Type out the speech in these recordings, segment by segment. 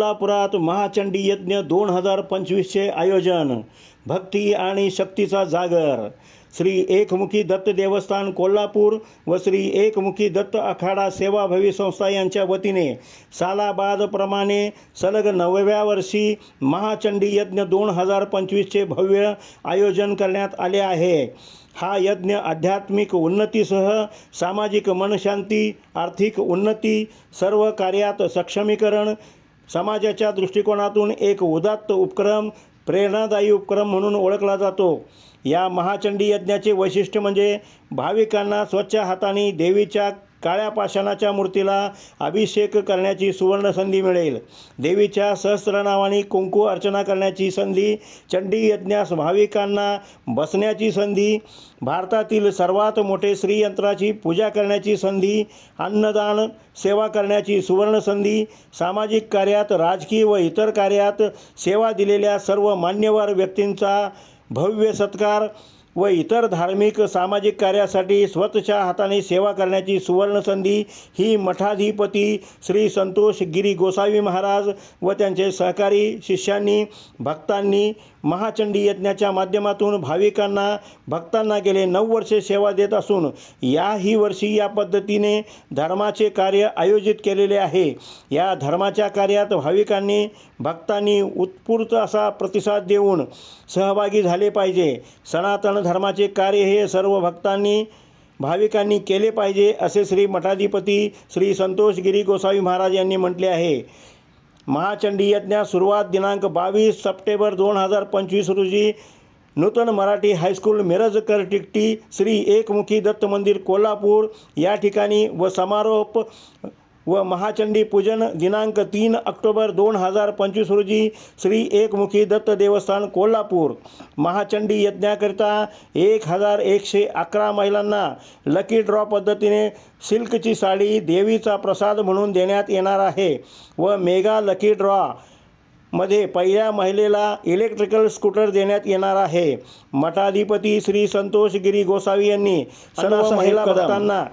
कोल्हापुरात महाचंडी यज्ञ दोन हजार पंचवीसचे आयोजन भक्ती आणि शक्तीचा जागर. श्री एकमुखी दत्त देवस्थान कोल्हापूर व श्री एकमुखी दत्त आखाडा सेवाभावी संस्था यांच्या वतीने सालाबादप्रमाणे सलग नवव्या वर्षी महाचंडी यज्ञ दोन हजार पंचवीसचे भव्य आयोजन करण्यात आले आहे. हा यज्ञ आध्यात्मिक उन्नतीसह सामाजिक मनशांती आर्थिक उन्नती सर्व कार्यात सक्षमीकरण समाजाच्या दृष्टिकोनातून एक उदात्त उपक्रम प्रेरणादायी उपक्रम म्हणून ओळखला जातो. या महाचंडी यज्ञाचे वैशिष्ट्य म्हणजे भाविकांना स्वच्छ हाताने देवीच्या काळ्या पाषाणाच्या मूर्तीला अभिषेक करण्याची सुवर्ण संधी मिळेल. देवीच्या सहस्त्रनावाने कुंकू अर्चना करण्याची संधी चंडी यज्ञास भाविकांना बसण्याची संधी भारतातील सर्वात मोठे श्रीयंत्राची पूजा करण्याची संधी अन्नदान सेवा करण्याची सुवर्ण संधी सामाजिक कार्यात राजकीय व इतर कार्यात सेवा दिलेल्या सर्व मान्यवर व्यक्तींचा भव्य सत्कार व इतर धार्मिक सामाजिक कार्यासाठी स्वतःच्या हाताने सेवा करण्याची सुवर्ण संधी ही मठाधिपती श्री संतोष गिरी गोसावी महाराज व त्यांचे सहकारी शिष्यांनी भक्तांनी महाचंडी यज्ञाच्या माध्यमातून भाविकांना भक्तांना गेले नऊ वर्षे सेवा देत असून याही वर्षी या पद्धतीने धर्माचे कार्य आयोजित केलेले आहे. या धर्माच्या कार्यात भाविकांनी भक्तांनी उत्स्फूर्त असा प्रतिसाद देऊन सहभागी झाले पाहिजे. सनातन धर्माचे कार्य हे सर्व भक्तांनी भाविकांनी केले पाहिजे असे श्री मठाधिपती श्री संतोष गिरी गोसावी महाराज यांनी म्हटले आहे. महाचंडी यज्ञा सुरुवात दिनांक बावीस सप्टेंबर दोन हजार पंचवीस रोजी नूतन मराठी हायस्कूल मिरजकर टिकटी श्री एकमुखी दत्त मंदिर कोल्हापूर या ठिकाणी व समारोप व महाचंडी पूजन दिनांक तीन ऑक्टोबर दोन हजार पंचवीस रोजी श्री एकमुखी दत्त देवस्थान कोल्हापूर. महाचंडी यज्ञाकरिता एक हजार एकशे अकरा महिलांना लकी ड्रॉ पद्धतीने सिल्कची साडी देवीचा प्रसाद म्हणून देण्यात येणार आहे व मेगा लकी ड्रॉ मध्ये पहिल्या महिलेला इलेक्ट्रिकल स्कूटर देण्यात येणार आहे. मठाधिपती श्री संतोष गिरी गोसावी यांनी सर्व महिला भक्तांना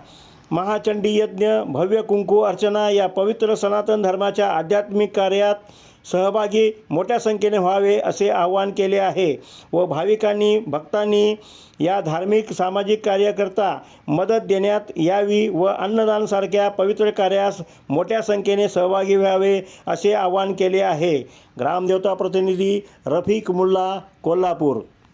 महाचंडी यज्ञ भव्य कुंकू अर्चना या पवित्र सनातन धर्माच्या आध्यात्मिक कार्यात सहभागी मोठ्या संख्येने व्हावे असे आवाहन केले आहे व भाविकांनी भक्तांनी या धार्मिक सामाजिक कार्याकरता मदत देण्यात यावी व अन्नदानसारख्या पवित्र कार्यास मोठ्या संख्येने सहभागी व्हावे असे आवाहन केले आहे. ग्रामदेवता प्रतिनिधी रफिक मुल्ला कोल्हापूर.